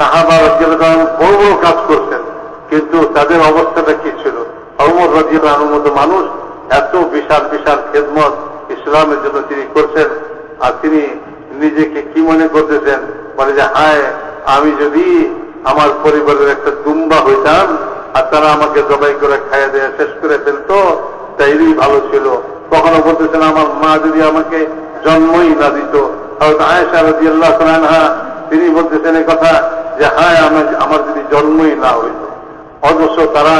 সাহাবা রাজিয়াল্লাহ বড় বড় কাজ করছেন কিন্তু তাদের অবস্থাটা কি ছিল? অমর রাজিয়াল্লাহর মতো মানুষ এত বিশাল বিশাল খেদমত ইসলামের জন্য তিনি করছেন, আর তিনি নিজেকে কি মনে করতেছেন? বলে যে, হায়, আমি যদি আমার পরিবারের একটা দুম্বা হইতাম আর তারা আমাকে জবাই করে খাইয়ে দেয়া শেষ করে ফেলতো, তাইলেই ভালো ছিল। কখনো বলতেছেন, আমার মা যদি আমাকে জন্মই না দিত। হয়তো আয়েশা রাজি আল্লাহ তিনি বলতেছেন এই কথা যে হ্যাঁ আমার আমার যদি জন্মই না হইত। অথচ তারা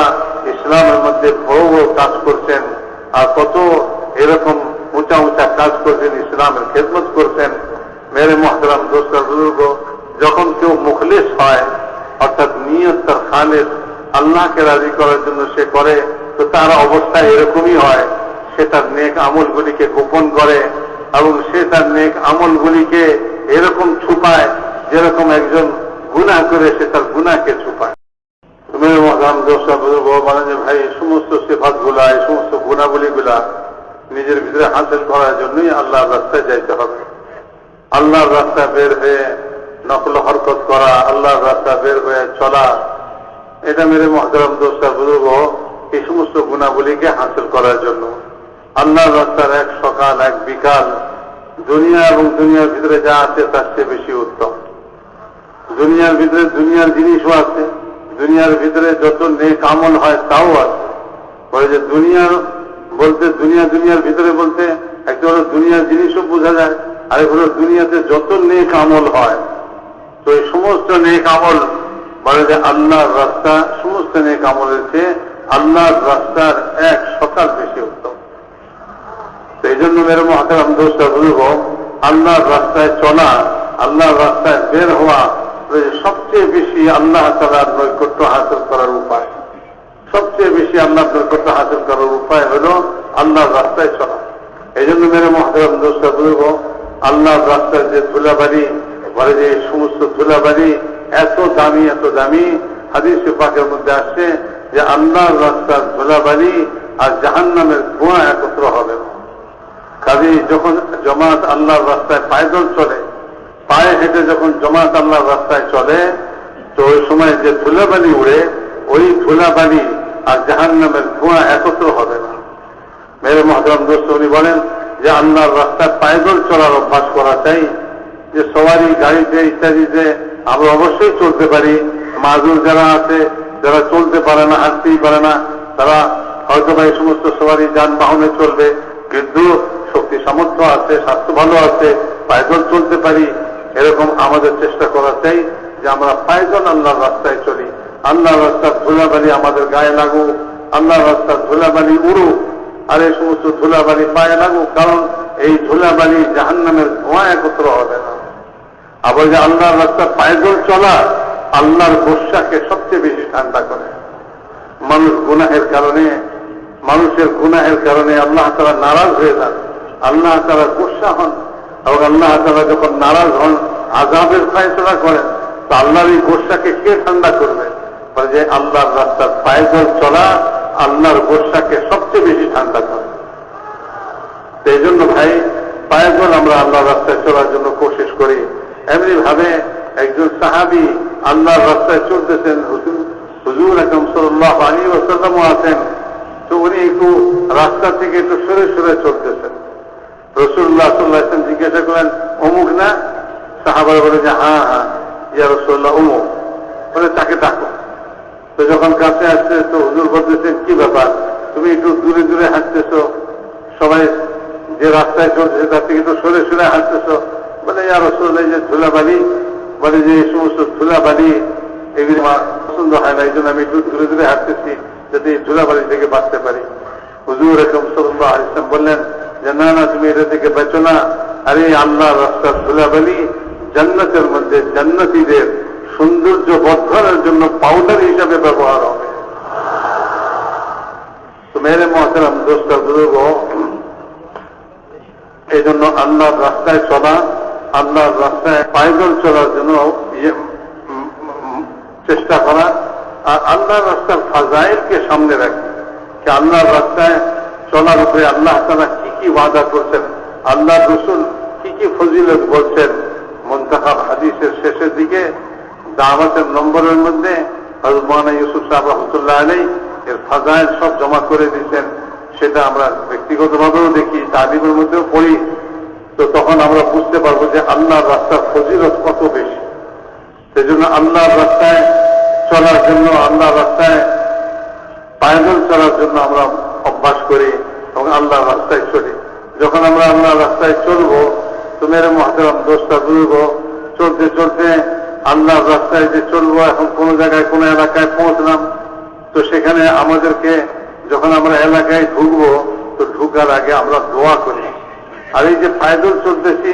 ইসলামের মধ্যে বড় বড় কাজ করছেন আর কত এরকম উঁচা উঁচা কাজ করছেন, ইসলামের খেদমত করছেন। মেরে মহতরাম দোস্তার বুজুর্গ, যখন কেউ মুখলেস হয়, অর্থাৎ নিয়ত তার খালেস, আল্লাহকে রাজি করার জন্য সে করে, তো তার অবস্থা এরকমই হয়। সে তার নেক আমলগুলিকে গোপন করে এবং সে তার নেক আমলগুলিকে এরকম ছুপায় যেরকম একজন গুণা করে সে তার গুণাকে ছুপায় তুমি মহাম দোষা বলেন যে ভাই, এই সমস্ত সেফাতগুলা এই সমস্ত গুণাবলী গুলা নিজের ভিতরে হাসিল করার জন্যই আল্লাহর রাস্তায় যাইতে হবে। আল্লাহর রাস্তা বের হয়ে নকল হরকত করা, আল্লাহর রাস্তা বের হয়ে চলা, এটা মেরে মহতরম দোস্তা বুজুর্গ এই সমস্ত গুণাবলীকে হাসিল করার জন্য। আল্লাহর রাস্তার এক সকাল, এক বিকাল, দুনিয়া এবং দুনিয়ার ভিতরে যা আছে তার চেয়ে বেশি উত্তম। দুনিয়ার ভিতরে দুনিয়ার জিনিসও আছে, দুনিয়ার ভিতরে যত নেক আমল হয় তাও আছে। বলে যে দুনিয়ার বলতে, দুনিয়া দুনিয়ার ভিতরে বলতে একটা হলো দুনিয়ার জিনিসও বোঝা যায় আর হলো দুনিয়াতে যত নেক আমল হয়, তো এই সমস্ত নেক আমল বলে যে আল্লাহর রাস্তা, সমস্ত নেক আমলের চেয়ে আল্লাহর রাস্তার এক সকাল বেশি উত্তম। তো এই জন্য মেরে মহাতারাম দোষটা বুঝব আল্লাহর রাস্তায় চলা, আল্লাহর রাস্তায় বের হওয়া সবচেয়ে বেশি আল্লাহ তালার নৈকট্য হাসিল করার উপায়। সবচেয়ে বেশি আল্লাহ নৈকট্য হাসিল করার উপায় হল আল্লাহর রাস্তায় চলা। এই জন্য মেরে মহাতারাম দোষটা বুঝব আল্লাহর রাস্তায় যে ধুলাবাড়ি বলে যে সমস্ত ধুলাবাড়ি এত দামি এত দামি, হাদিস পাকের মধ্যে আসছে যে আল্লাহর রাস্তার ধুলাবাড়ি আর জাহান্নামের ধোঁয়া একত্র হবে। কাজে যখন জমাত আল্লাহর রাস্তায় পায়দল চলে পায়ে হেঁটে যখন জমাত আল্লাহর রাস্তায় চলে, তো ওই সময় যে ধুলাবালি উড়ে, ওই ধুলাবালি আর জাহান নামের ধোঁয়া একত্র হবে না। মেরে মহাদম দোস্ত, উনি বলেন যে, আল্লাহর রাস্তায় পায়দল চলার অভ্যাস করা চাই, যে সবারই গাড়িতে ইত্যাদিতে আমরা অবশ্যই চলতে পারি, মাজুর যারা আছে, যারা চলতে পারে না, হাঁটতেই পারে না, তারা হয়তো বা এই সমস্ত সবারই যানবাহনে চলবে, কিন্তু শক্তি সামর্থ্য আছে, স্বাস্থ্য ভালো আছে, পায়দল চলতে পারি এরকম আমাদের চেষ্টা করা চাই যে আমরা পায়দল আল্লাহর রাস্তায় চলি। আল্লাহর রাস্তার ধুলাবালি আমাদের গায়ে লাগুক, আল্লাহর রাস্তার ধুলাবালি উড়ুক, আর এই সমস্ত ধুলাবালি পায়ে লাগুক, কারণ এই ধুলাবালি জাহান্নামের ধোঁয়া একত্র হবে না। আবার যে আল্লাহর রাস্তা পায়দল চলা, আল্লাহর গোসাকে সবচেয়ে বেশি ঠান্ডা করে। মানুষ গুনাহের কারণে, মানুষের গুনাহের কারণে আল্লাহ তারা নারাজ হয়ে যান। আল্লাহ তারা গোসা হন। এবং আল্লাহ তারা যখন নারাজ হন আজাবের ফায়সলা করেন, তো আল্লাহর এই গোসাকে কে ঠান্ডা করবে? বলে যে আল্লাহর রাস্তার পায়দল চলা আল্লাহর গোসাকে সবচেয়ে বেশি ঠান্ডা করে এই জন্য ভাই পায়দল আমরা আল্লাহর রাস্তায় চলার জন্য কোশিশ করি। এমনি ভাবে একজন সাহাবি আল্লাহর রাস্তায় চলতেছেন, হুজুর একদম সাল্লাহ আলী ওসাল্লামও আছেন। তো উনি একটু রাস্তা থেকে একটু সরে সরে চলতেছেন। রসুল্লাহ সাল্লাহ ইসলাম জিজ্ঞাসা করেন অমুক না? সাহাবার বলে যে হ্যাঁ হ্যাঁ ইয়া রসুল্লাহ, অমুক। বলে, তাকে ডাকো। তো যখন কাছে আসছে, তো হুজুর বলতেছেন, কি ব্যাপার? তুমি একটু দূরে দূরে হাঁটতেছ? সবাই যে রাস্তায় চলছে তার থেকে একটু সরে সরে হাঁটতেছ? বলে, ইয়া রসুল্লাহ যে ধুলাবালি। বলে যে, এই সমস্ত ধুলাবালি এগুলি আমার পছন্দ হয় না এই জন্য আমি একটু দূরে দূরে হাঁটতেছি, যাতে এই ধুলাবালি থেকে বাঁচতে পারি। হুজুর এরকম সাল্লাহ ইসলাম বললেন যে না না তুমি এটা থেকে বেচো না। আরে আল্লাহ রাস্তার ধুলাবালি জান্নাতের মধ্যে জান্নাতিদের সৌন্দর্য বর্ধনের জন্য পাউডার হিসাবে ব্যবহার হবে। তো মেরে মহাতারাম দোষটা বুঝব এই জন্য আল্লাহর রাস্তায় চলা আল্লাহর রাস্তায় পায়দল চলার জন্য ইয়ে, চেষ্টা করা আর আল্লাহর রাস্তার ফাজাইলকে সামনে রাখি। যে আল্লাহর রাস্তায় চলার উপরে আল্লাহ তারা কি কি ওয়াদা করছেন। আল্লাহ রসুল কি কি ফজিলত বলছেন? মন্তাহাব হাদিসের শেষের দিকে, দাওয়াতের নম্বরের মধ্যে হজরত মৌলানা ইউসুফ সাহেব রহমতুল্লাহ আলী এর ফাজাইল সব জমা করে দিতেন সেটা আমরা ব্যক্তিগতভাবেও দেখি, তালিমের মধ্যেও পড়ি। তো তখন আমরা বুঝতে পারব যে আল্লাহর রাস্তার ফজিলত কত বেশি। সেজন্য আল্লাহর রাস্তায় চলার জন্য, আল্লাহর রাস্তায় পায়দল চলার জন্য আমরা অভ্যাস করি। এবং আল্লাহর রাস্তায় চলি। যখন আমরা আল্লাহর রাস্তায় চলবো তো মেরে মহাতারাম দোষটা বুঝব। চলতে চলতে আল্লাহর রাস্তায় যে চলবো, এখন কোন জায়গায়, কোন এলাকায় পৌঁছলাম। তো সেখানে আমাদেরকে যখন আমরা এলাকায় ঢুকবো, তো ঢুকার আগে আমরা দোয়া করি। আর এই যে পায়দল চলতেছি,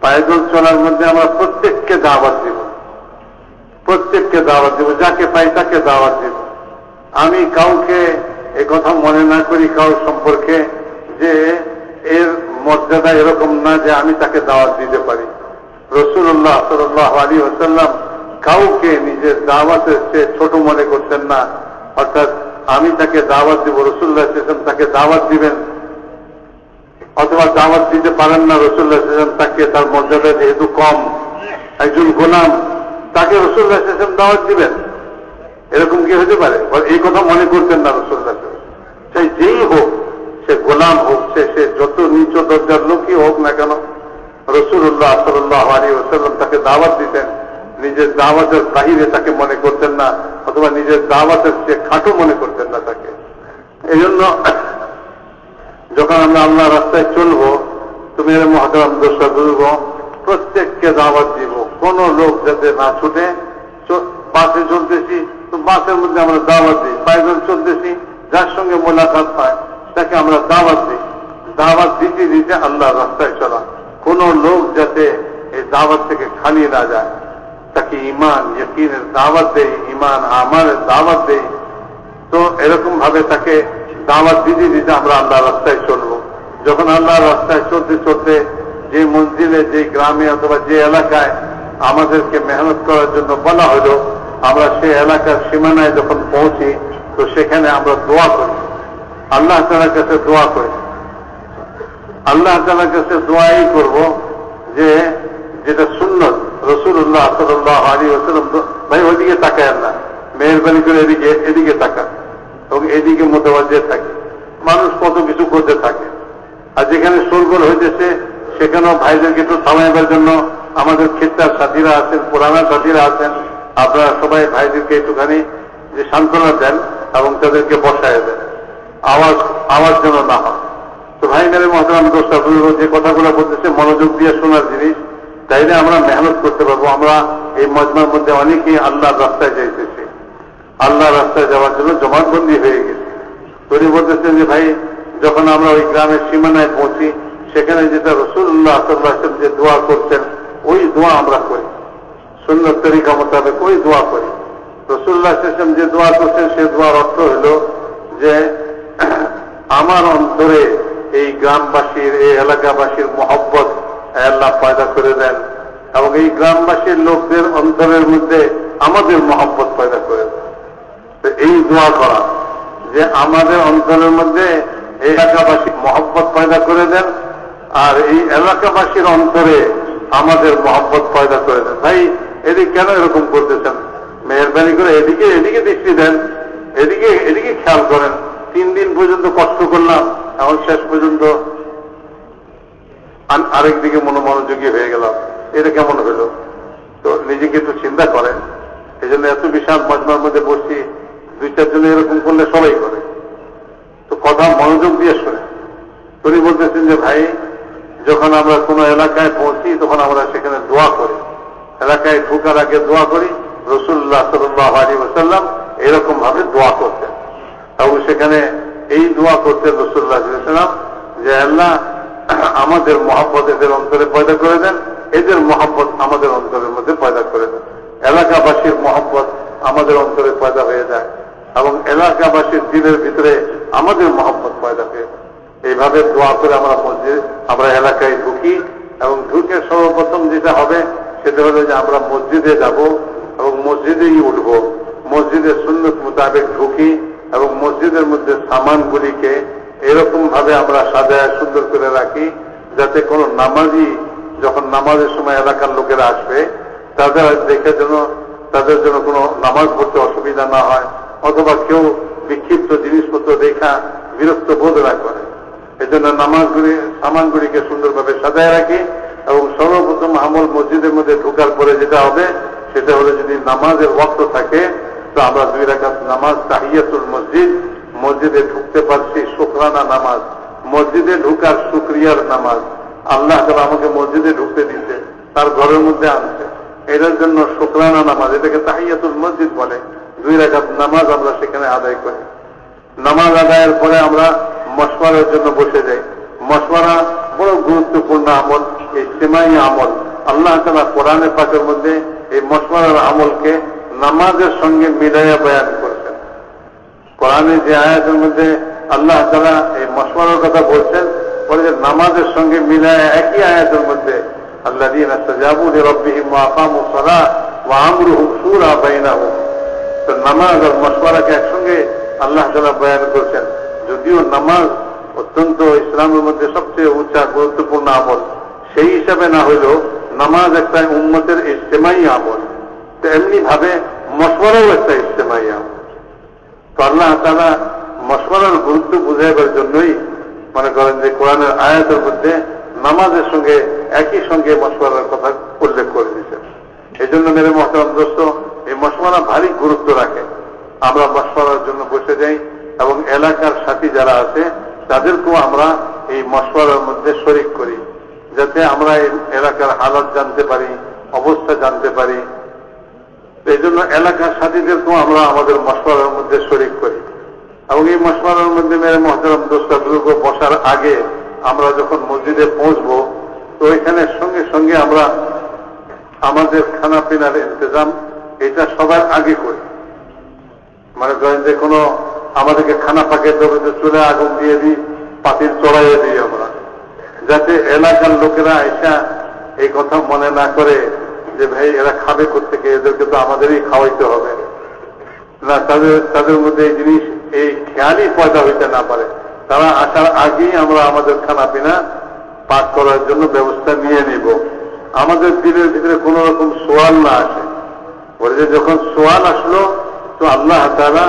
পায়দল চলার মধ্যে আমরা প্রত্যেককে দাওয়াত দিব। প্রত্যেককে দাওয়াত দিব, যাকে পাই তাকে দাওয়াত দিব। আমি কাউকে কথা মনে না করি কাউ সম্পর্কে যে এর মর্যাদা এরকম না যে আমি তাকে দাওয়াত দিতে পারি। রসুল্লাহ সাল্লাহ আলী আসাল্লাম কাউকে নিজের দাওয়াতের চেয়ে ছোট মনে করতেন না। অর্থাৎ আমি তাকে দাওয়াত দিব রসুল্লাহ ইসলাম তাকে দাওয়াত দিবেন। অথবা দাওয়াত দিতে পারেন না রসুল্লাহ ইসলাম তাকে তার মর্যাদা যেহেতু কম, একজন গোলাম, তাকে রসুল্লাহ ইসলাম দাওয়াত দিবেন। এরকম কি হতে পারে? এই কথা মনে করতেন না রসুল্লাহ সেই যেই হোক, সে গোলাম হোক, সে সে যত নিচ দরজার লোকই হোক না কেন, রসুল্লাহ সাল্লাহ আলী ওসাল্লাম তাকে দাওয়াত দিতেন। নিজের দাওয়াতের বাহিরে তাকে মনে করতেন না, অথবা নিজের দাওয়াতের চেয়ে খাটো মনে করতেন না তাকে। এই জন্য যখন আমরা আল্লাহ রাস্তায় চলবো, তুমি এর মহাতারাম দোষা বুঝব প্রত্যেককে দাওয়াত দিব। কোন লোক যাতে না ছুটে বাসে চলতেছি, তো বাসের মধ্যে আমরা দাওয়াত দিই। পায়দল চলতেছি, যার সঙ্গে মোলাকাত পায় তাকে আমরা দাওয়াত দিই। দাওয়াত দিতে দিতে আল্লাহ রাস্তায় চলা। কোন লোক যাতে এই দাওয়াত থেকে খালি না যায়, তাকে ইমান ইয়কিনের দাওয়াত দেই ইমান আমানের দাওয়াত দেই। তো এরকম ভাবে তাকে দাওয়াত দিতে দিতে আমরা আল্লাহ রাস্তায় চলবো। যখন আল্লাহ রাস্তায় চলতে চলতে যে মন্দিরে যে গ্রামে অথবা যে এলাকায় আমাদেরকে মেহনত করার জন্য বলা হলো আমরা সেই এলাকার সীমানায় যখন পৌঁছি, তো সেখানে আমরা দোয়া করি। আল্লাহ তালার কাছে দোয়া করি। আল্লাহ তালার কাছে দোয়াই করব যে, যেটা সুন্নত রসুল্লাহ সাল্লাহ আলী ওসালাম ভাই, ওইদিকে তাকায় না মেহরবানি করে এদিকে এদিকে তাকা এবং এদিকে মোটাবাজে থাকে মানুষ কত কিছু করতে থাকে। আর যেখানে শোরগোল হইতেছে, সেখানেও ভাইদেরকে একটু থামাইবার জন্য আমাদের ক্ষেত্রার সাথীরা আছেন, পুরানা সাথীরা আছেন। আপনারা সবাই ভাইদেরকে একটুখানি যে সান্ত্বনা দেন এবং তাদেরকে বসায় দেন। আওয়াজ আওয়াজ যেন না হয়। তো ভাই মেরে মহতারাম দোষটা যে কথাগুলো বলতেছে, মনোযোগ দিয়ে শোনার জিনিস, তাইলে আমরা মেহনত করতে পারব। আমরা এই মজমার মধ্যে অনেকেই আল্লাহর রাস্তায় যাইতেছি। আল্লাহ রাস্তায় যাওয়ার জন্য জমাটবন্দি হয়ে গেছে। তৈরি বলতেছেন যে, ভাই, যখন আমরা ওই গ্রামের সীমানায় পৌঁছি, সেখানে যেটা রসুল্লাহ আসল্লাহ যে দোয়া করছেন ওই দোয়া আমরা করি। সুন্দর তরিকা মোতাবেক ওই দোয়া করি। রসুল্লাহ ইসলাম যে দোয়া করছেন, সে দোয়ার অর্থ হলো যে আমার অন্তরে এই গ্রামবাসীর, এই এলাকাবাসীর মহব্বত আল্লাহ পয়দা করে দেন এবং এই গ্রামবাসীর লোকদের অন্তরের মধ্যে আমাদের মহব্বত পয়দা করে দেন। তো এই দোয়া করা যে আমাদের অন্তরের মধ্যে এলাকাবাসী মহব্বত পয়দা করে দেন আর এই এলাকাবাসীর অন্তরে আমাদের মহব্বত পয়দা করে দেন। ভাই এদিকে কেন এরকম করতেছেন? মেহরবানি করে এদিকে এদিকে দৃষ্টি দেন, এদিকে এদিকে খেয়াল করেন। তিন দিন পর্যন্ত কষ্ট করলাম, এখন শেষ পর্যন্ত আরেক দিকে মনোমনোযোগী হয়ে গেলাম। এটা কেমন হলো? তো নিজেকে একটু চিন্তা করেন। এই জন্য এত বিশাল মজমার মধ্যে বসছি, দুই চারজন এরকম করলে সবাই করে। তো কথা মনোযোগ দিয়ে শোনে উনি বলতেছেন যে, ভাই, যখন আমরা কোনো এলাকায় পৌঁছি, তখন আমরা সেখানে দোয়া করি। এলাকায় ঢুকার আগে দোয়া করি। রসুল্লাহ সাল্লাহ আলী ওসাল্লাম এরকম ভাবে দোয়া করতেন। এবং সেখানে এই দোয়া করতেন রসুল্লাহ সাল্লাম যে, আল্লাহ, আমাদের মহাব্বত এদের অন্তরে পয়দা করে দেন। এদের মহাব্বত আমাদের অন্তরের মধ্যে পয়দা করে দেন। এলাকাবাসীর মহব্বত আমাদের অন্তরে পয়দা হয়ে যায় এবং এলাকাবাসীর দিনের ভিতরে আমাদের মহব্বত পয়দা হয়ে এইভাবে দোয়া করে আমরা মসজিদ, আমরা এলাকায় ঢুকি এবং ঢুকে সর্বপ্রথম যেটা হবে সেটা হলো যে আমরা মসজিদে যাব এবং মসজিদেই উঠব, মসজিদের সুন্নত মোতাবেক ঢুকি এবং মসজিদের মধ্যে সামানগুলিকে এরকম ভাবে আমরা সাজায় সুন্দর করে রাখি, যাতে কোনো নামাজি যখন নামাজের সময় এলাকার লোকেরা আসবে, তাদের দেখে যেন, তাদের জন্য কোনো নামাজ পড়তে অসুবিধা না হয় অথবা কেউ বিক্ষিপ্ত জিনিসপত্র দেখা বিরক্ত বোধ না করে। এজন্য নামাজগুলি, সামানগুলিকে সুন্দরভাবে সাজায় রাখি। এবং সর্বপ্রথম আমল মসজিদের মধ্যে ঢোকার পরে যেটা হবে, সেটা হলো যদি নামাজের ওয়াক্ত থাকে, তো আমরা দুই রাখাত নামাজ, তাহিয়াতুল মসজিদ, মসজিদে ঢুকতে পারছি শুক্রানা নামাজ, মসজিদে ঢুকার শুক্রিয়ার নামাজ। আল্লাহ তালা আমাকে মসজিদে ঢুকতে দিচ্ছে তার ঘরের মধ্যে আনছে। এটার জন্য শুক্রানা নামাজ, এটাকে তাহিয়াতুল মসজিদ বলে। দুই রাখাত নামাজ আমরা সেখানে আদায় করি। নামাজ আদায়ের পরে আমরা মশওয়ারার জন্য বসে যাই। মশওয়ারা বড় গুরুত্বপূর্ণ আমল সেমাই আমল। আল্লাহ তালা কোরআনের পাকের মধ্যে এই মশওয়ারার আমলকে নামাজের সঙ্গে মিলাইয়া বয়ান করেছেন। কোরআনে যে আয়াতের মধ্যে আল্লাহ তালা এই মশওয়ারার কথা বলছেন, বলে যে নামাজের সঙ্গে মিলায় একই আয়াতের মধ্যে আল্লাহ দিন আস্তাজাবু রব্বিহিম ওয়াকামু সালাহ ওয়া আমরুহুম শুরা বাইনাহুম। তো নামাজ আর মশওয়ারাকে একসঙ্গে আল্লাহ তালা বয়ান করছেন। যদিও নামাজ অত্যন্ত ইসলামের মধ্যে সবচেয়ে উঁচা গুরুত্বপূর্ণ আমল। সেই হিসাবে না হইলেও নামাজ একটা উন্মতের ইজতেমাই আমল। তো এমনি ভাবে মশওয়ারাও একটা ইজতেমাই আমল। তো আল্লাহ তালা মশওয়ারার গুরুত্ব বুঝাইবার জন্যই মনে করেন যে কোরআনের আয়াতের মধ্যে নামাজের সঙ্গে একই সঙ্গে মশওয়ারার কথা উল্লেখ করে দিয়েছেন। এই জন্য মেরে মহতারাম দোস্ত, এই মশওয়ারা ভারী গুরুত্ব রাখে। আমরা মশওয়ারার জন্য বসে যাই এবং এলাকার সাথী যারা আছে তাদেরকেও আমরা এই মশওয়ারার মধ্যে শরিক করি, যাতে আমরা এই এলাকার হালত জানতে পারি, অবস্থা জানতে পারি। এই জন্য এলাকার সাথীদেরকেও আমরা আমাদের মশওয়ারার মধ্যে শরিক করি। এবং এই মশওয়ারার মধ্যে মেরে মহতারাম দোস্তা দুর্গ বসার আগে আমরা যখন মসজিদে পৌঁছবো, তো এখানে সঙ্গে সঙ্গে আমরা আমাদের খানা পিনার ইন্তজাম, এটা সবার আগে করি। মানে করেন যে কোনো আমাদেরকে খানা পাকের যে চুলে আগুন দিয়ে দিই, পাতিল চড়াইয়ে দিই আমরা। যাতে এলাকার লোকেরা এসা এই কথা মনে না করে যে, ভাই, এরা খাবে থেকে এদেরকে তো আমাদেরই খাওয়াইতে হবে। না, তাদের তাদের মধ্যে এই জিনিস, এই খেয়ালই পয়দা হইতে না পারে। তারা আসার আগেই আমরা আমাদের খানা পিনা পাক করার জন্য ব্যবস্থা নিয়ে নিব। আমাদের দিনের ভিতরে কোন রকম সোয়াল না আসে। বলে যে যখন সোয়াল আসলো, তো আল্লাহ তারা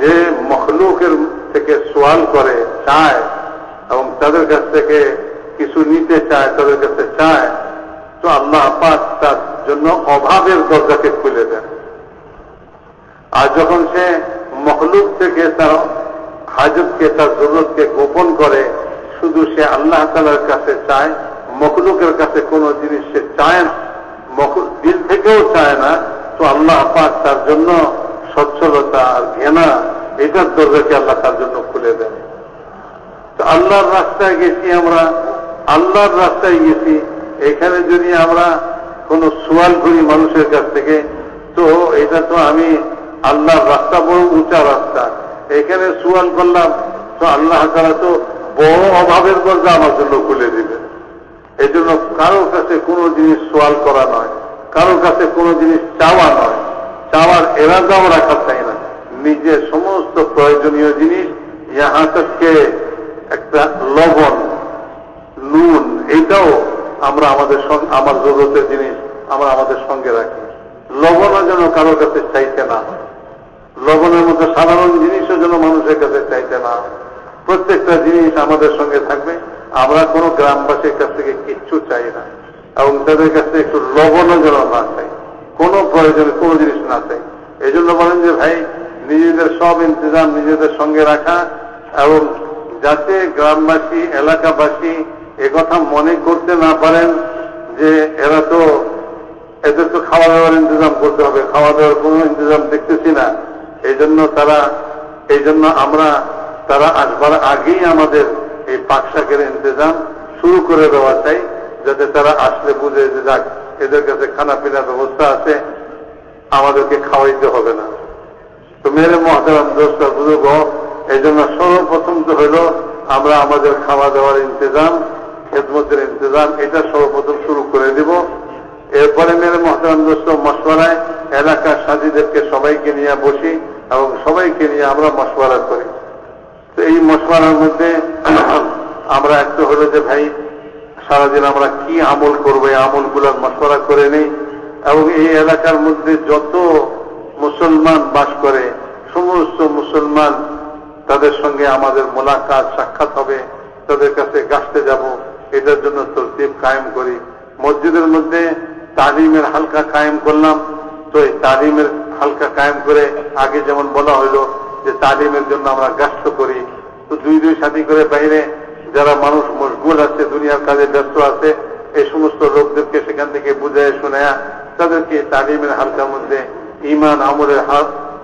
যে মখলুকের থেকে সোয়াল করে, চায় এবং তাদের কাছ থেকে কিছু নিতে চায়, তাদের কাছে চায়, তো আল্লাহ পাক তার জন্য অভাবের দরজাকে খুলে দেন। আর যখন সে মখলুক থেকে তার হাজতকে, তার জরুরতকে গোপন করে, শুধু সে আল্লাহ তালার কাছে চায়, মখলুকের কাছে কোনো জিনিস সে চায় না দিল থেকেও চায় না, তো আল্লাহ পাক তার জন্য সচ্ছলতা আর ঘেনা এটার দরজাকে আল্লাহ তার জন্য খুলে দেন। তো আল্লাহর রাস্তায় গেছি আমরা, আল্লাহর রাস্তায় গেছি, এখানে যদি আমরা কোনো সোয়াল করি মানুষের কাছ থেকে, তো এটা তো আমি আল্লাহর রাস্তা বড় উঁচা রাস্তা। এখানে সোয়াল করলাম, তো আল্লাহ তারা তো বড় অভাবের দরজা আমার জন্য খুলে দিবেন এই জন্য কারোর কাছে কোনো জিনিস সোয়াল করা নয় কারোর কাছে কোনো জিনিস চাওয়া নয়। চাওয়ার এরাদাও রাখা চাই না। নিজের সমস্ত প্রয়োজনীয় জিনিস, ইহা থেকে একটা লবণ, নুন এইটাও আমরা আমাদের সঙ্গে আমার জরুরতের জিনিস আমরা আমাদের সঙ্গে রাখি। লবণও যেন কারোর কাছে চাইতে না লবণের মতো সাধারণ জিনিসও যেন মানুষের কাছে চাইতে না প্রত্যেকটা জিনিস আমাদের সঙ্গে থাকবে। আমরা কোনো গ্রামবাসীর কাছ থেকে কিচ্ছু চাই না। এবং তাদের কাছে একটু লবণও যেন না চাই। কোনো প্রয়োজনে কোনো জিনিস না চাই। এই জন্য বলেন যে, ভাই, নিজেদের সব ইন্তজাম নিজেদের সঙ্গে রাখা এবং যাতে গ্রামবাসী, এলাকাবাসী একথা মনে করতে না পারেন যে, এরা তো, এদের তো খাওয়া দাওয়ার ইন্তজাম করতে হবে। খাওয়া দাওয়ার কোনো ইন্তজাম দেখতেছি না। এই জন্য তারা এই জন্য আমরা, তারা আসবার আগেই আমাদের এই পাকশাকের ইন্তজাম শুরু করে দেওয়া চাই, যাতে তারা আসলে বুঝে যে, যাক এদের কাছে খানা পিনার ব্যবস্থা আছে, আমাদেরকে খাওয়াইতে হবে না। তো মেরে মহাতারাম দোষটা বুঝব এই জন্য সর্বপ্রথম তো হইল আমরা আমাদের খাওয়া দাওয়ার ইন্তজাম, খেদমতের ইন্তজাম, এটা সর্বপ্রথম শুরু করে দিব। এরপরে মেরে মহতারাম দোস্ত মশওয়ারায় এলাকার সাথীদেরকে সবাইকে নিয়ে বসি এবং সবাইকে নিয়ে আমরা মশওয়ারা করি। তো এই মশওয়ারার মধ্যে আমরা একটা হলো যে ভাই সারাদিন আমরা কি আমল করব, এই আমলগুলোর মশওয়ারা করে নেই। এবং এই এলাকার মধ্যে যত মুসলমান বাস করে, সমস্ত মুসলমান তাদের সঙ্গে আমাদের মোলাকাত, সাক্ষাৎ হবে, তাদের কাছে গাছতে যাব। এটার জন্য তরতিব কায়েম করি। মসজিদের মধ্যে তালিমের হালকা কায়েম করলাম। তো এই তালিমের হালকা কায়েম করে আগে যেমন বলা হলো যে তালিমের জন্য আমরা গাছ করি। তো দুই দুই সাথী করে বাইরে যারা মানুষ মশগুল আছে, দুনিয়ার কাজে ব্যস্ত আছে, এই সমস্ত লোকদেরকে সেখান থেকে বুঝায় শোনা তাদেরকে তালিমের হালকার মধ্যে ইমান আমলের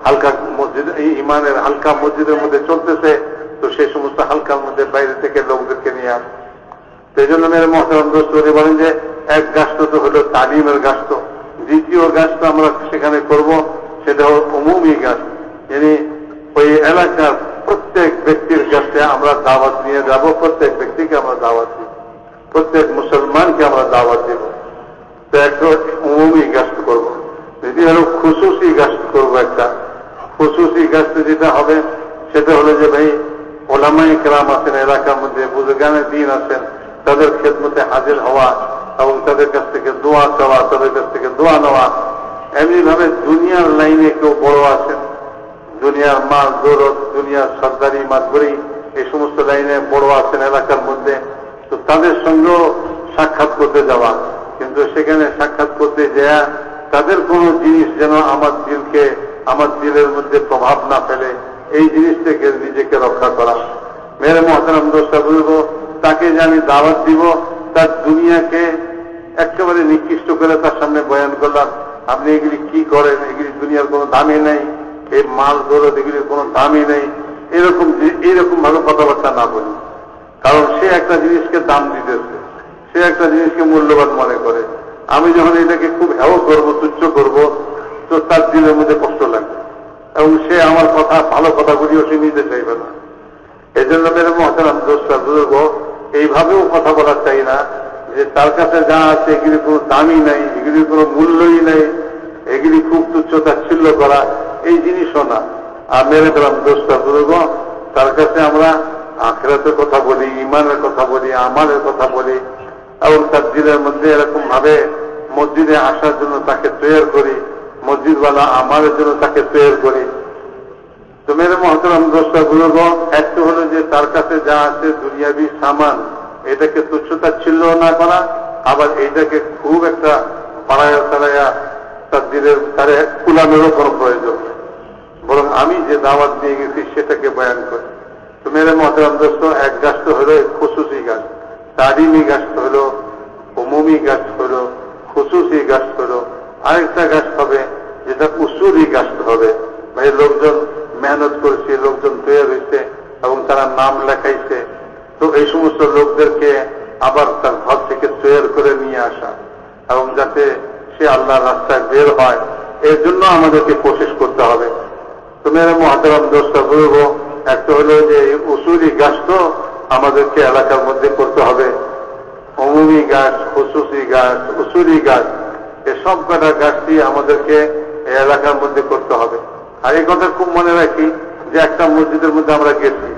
হালকা মসজিদ ইমানের হালকা মসজিদের মধ্যে চলতেছে, তো সেই সমস্ত হালকার মধ্যে বাইরে থেকে লোকদেরকে নিয়ে আস। সেই জন্য মেরে মহতারাম দোস্তরে বলেন যে, এক গাছটা তো হলো তালিমের গাছ তো দ্বিতীয় গাছটা আমরা সেখানে করব, সেটা হল অমুমি গাছ। যিনি ওই এলাকার প্রত্যেক ব্যক্তির কাছে আমরা দাওয়াত নিয়ে যাব, প্রত্যেক ব্যক্তিকে আমরা দাওয়াত দিব, প্রত্যেক মুসলমানকে আমরা দাওয়াত দিব। তো একটা অমুমি গাছ করব। যদি হলো খুশুসি গাছ করব একটা, খুশুসি গাছ যেটা হবে, সেটা হলো যে ভাই ওলামাই কেরাম আছেন, এলাকার মধ্যে বুজগানের দিন আছেন, তাদের খেদমতে হাজির হওয়া এবং তাদের কাছ থেকে দোয়া চাওয়া, তাদের কাছ থেকে দোয়া নেওয়া এমনি ভাবে দুনিয়ার লাইনে কেউ বড় আছেন। দুনিয়ার মাল দৌলত, দুনিয়ার সরকারি মাতবরি এই সমস্ত লাইনে বড় আছেন এলাকার মধ্যে। তো তাদের সঙ্গেও সাক্ষাৎ করতে যাওয়া। কিন্তু সেখানে সাক্ষাৎ করতে যাওয়া তাদের কোনো জিনিস যেন আমার দিলকে, আমার দিলের মধ্যে প্রভাব না ফেলে, এই জিনিস থেকে নিজেকে রক্ষা করা। মেরে মহতারাম দোষটা বলব তাকে যে আমি দাওয়াত দিব, তার দুনিয়াকে একেবারে নিকৃষ্ট করে তার সামনে বয়ান করলাম। আপনি এগুলি কি করেন? এগুলি দুনিয়ার কোনো দামই নেই। এই মাল দৌলত এগুলির কোনো দামই নেই। এরকম এরকম ভাবে কথাবার্তা না বলি। কারণ সে একটা জিনিসকে দাম দিতেছে। সে একটা জিনিসকে মূল্যবান মনে করে। আমি যখন এটাকে খুব হেও করব, তুচ্ছ করব, তো তার দিলের মধ্যে কষ্ট লাগবে এবং সে আমার কথা, ভালো কথাগুলিও সে নিতে চাইবে না। এই জন্য মেরে মহাতারাম দোষটা বুঝব এইভাবেও কথা বলা চাই না যে তার কাছে যা আছে এগুলি কোনো দামই নাই, এগুলির কোনো মূল্যই নেই। এগুলি খুব তুচ্ছতা ছিল করা এই জিনিসও না। আর মেরে দিলাম দোষটা বুঝব তার কাছে আমরা আখেরাতের কথা বলি ইমানের কথা বলি আমানের কথা বলি। এবং তার দিলের মধ্যে এরকম ভাবে মসজিদে আসার জন্য তাকে তৈরি করি, মসজিদওয়ালা আমাদের জন্য তাকে তৈরি করি। তো মেরে মহতরম দোষটা বুঝব একটা হলো যে তার কাছে যা আছে দুনিয়াবি সামান, এটাকে তুচ্ছতা ছিল না করা, আবার এইটাকে খুব একটা পাড়ায়া চালাইয়া তার দিলের তারে কুলামেরও কোনো প্রয়োজন নেই। বরং আমি যে দাওয়াত নিয়ে গেছি সেটাকে বয়ান করি। তো মেরে মহতরম দোস্ত, এক গাছ তো হলো খুশুসি গাছ, তারিমি গাছ হলো অমুমি গাছ হলো খুশুসি গাছ হলো, আরেকটা গাছ হবে যেটা উসুরি গাছ হবে। ভাই, লোকজন মেহনত করেছে, লোকজন তৈরি হয়েছে এবং তারা নাম লেখাইছে। তো এই সমস্ত লোকদেরকে আবার তার ঘর থেকে তৈরি করে নিয়ে আসা এবং যাতে সে আল্লাহর রাস্তায় বের হয়, এর জন্য আমাদেরকে কোশিশ করতে হবে। তো মেরে মহাতারাম দোষটা বলব একটা হলো যে উসুরি গাছ তো আমাদেরকে এলাকার মধ্যে করতে হবে। অমুমি গাছ খুসুসি গাছ উসুরি গাছ এসব কটা গাছটি আমাদেরকে এলাকার মধ্যে করতে হবে। আর এই কথা খুব মনে রাখি যে একটা মসজিদের মধ্যে আমরা গেছি।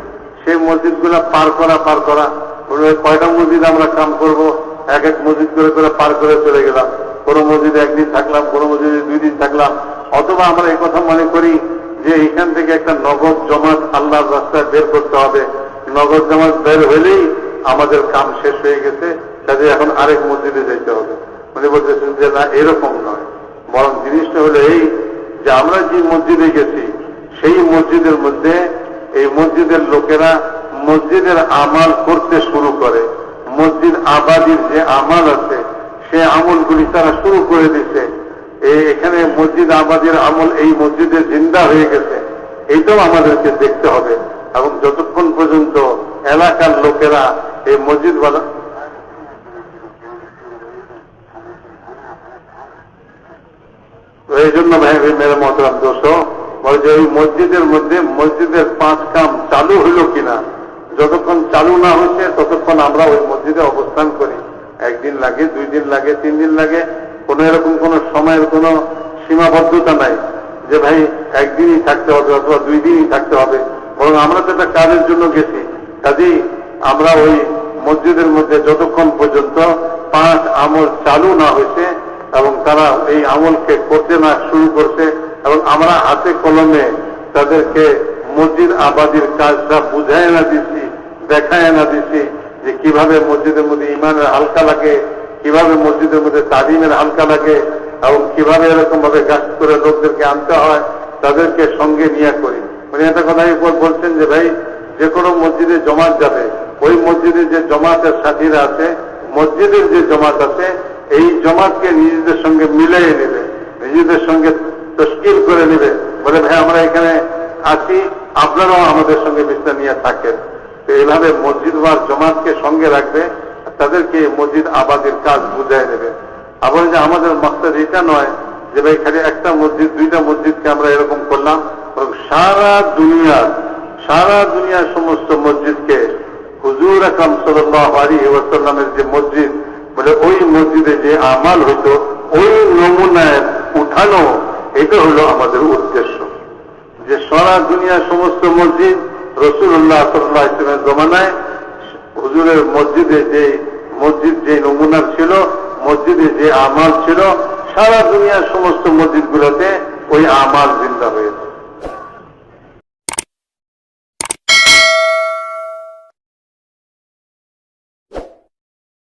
সেই মসজিদগুলো পার করা পার করা। কয়টা মসজিদ আমরা কাম করব? এক এক মসজিদ করে করে পার করে চলে গেলাম। কোনো মসজিদে একদিন থাকলাম, কোনো মসজিদে দুই দিন থাকলাম। অথবা আমরা এই কথা মনে করি যে এখান থেকে একটা নগদ জমাত আল্লাহর রাস্তায় বের করতে হবে। নগদ জমাত বের হলেই আমাদের কাম শেষ হয়ে গেছে, কাজে এখন আরেক মসজিদে যেতে হবে। উনি বলতেছেন যে, না, এরকম নয়। বরং জিনিসটা হলো এই যে আমরা যে মসজিদে গেছি, সেই মসজিদের মধ্যে এই মসজিদের লোকেরা মসজিদের আমাল করতে শুরু করে। মসজিদ আবাদির যে আমাল আছে, সে আমলগুলি তারা শুরু করে দিছে এই এখানে মসজিদ আবাদের আমল, এই মসজিদে জিন্দা হয়ে গেছে। এইটাও আমাদেরকে দেখতে হবে। এবং যতক্ষণ পর্যন্ত এলাকার লোকেরা এই মসজিদ এই জন্য ভাই মেরে মহতরাম দোষ বলে যে ওই মসজিদের মধ্যে মসজিদের পাঁচ কাম চালু হইল কিনা, যতক্ষণ চালু না হয়েছে ততক্ষণ আমরা ওই মসজিদে অবস্থান করি। একদিন লাগে, দুই দিন লাগে, তিন দিন লাগে কোনো এরকম কোনো সময়ের কোনো সীমাবদ্ধতা নাই যে ভাই একদিনই থাকতে হবে অথবা দুই দিনই থাকতে হবে। বরং আমরা তো একটা কাজের জন্য গেছি। কাজেই আমরা ওই মসজিদের মধ্যে যতক্ষণ পর্যন্ত পাঁচ আমল চালু না হয়েছে এবং তারা এই আমলকে করতে না শুরু করছে এবং আমরা হাতে কলমে তাদেরকে মসজিদ আবাদির কাজটা বুঝায় না দিচ্ছি, দেখায় না দিচ্ছি যে কীভাবে মসজিদের মধ্যে ইমানের হালকা লাগে কীভাবে মসজিদের মধ্যে তালিমের হালকা লাগে এবং কীভাবে এরকম ভাবে গাছ করে লোকদেরকে আনতে হয়, তাদেরকে সঙ্গে নিয়ে করি। উনি একটা কথা এরপর বলছেন যে, ভাই যে কোনো মসজিদে জমাত যাবে। ওই মসজিদে যে জমাতের সাথীরা আছে, মসজিদের যে জমাত আছে, এই জমাতকে নিজেদের সঙ্গে মিলিয়ে নেবে, নিজেদের সঙ্গে তস্কিল করে নেবে। বলে, ভাই, আমরা এখানে আছি, আপনারাও আমাদের সঙ্গে বিস্তার নিয়ে থাকেন। তো এইভাবে মসজিদ বা জমাতকে সঙ্গে রাখবে তাদেরকে মসজিদ আবাদের কাজ বুঝাই দেবে আবার যে আমাদের মাস্টার এটা নয় যে ভাই খালি একটা মসজিদ, দুইটা মসজিদকে আমরা এরকম করলাম সারা দুনিয়ার সারা দুনিয়ার সমস্ত মসজিদকে হুজুর আকরাম সাল্লাহ ওয়াসাল্লামের যে মসজিদ, বলে ওই মসজিদে যে আমাল হইতো, ওই নমুনায় উঠানো, এটা হলো আমাদের উদ্দেশ্য। যে সারা দুনিয়ার সমস্ত মসজিদ রসুল্লাহ সাল্লাহ ইসলামের জমানায় হুজুরের মসজিদে যে মসজিদ যে নমুনা ছিল, মসজিদে যে আমাল ছিল, সারা দুনিয়ার সমস্ত মসজিদগুলোতে ওই আমাল জিন্দা হয়েছে।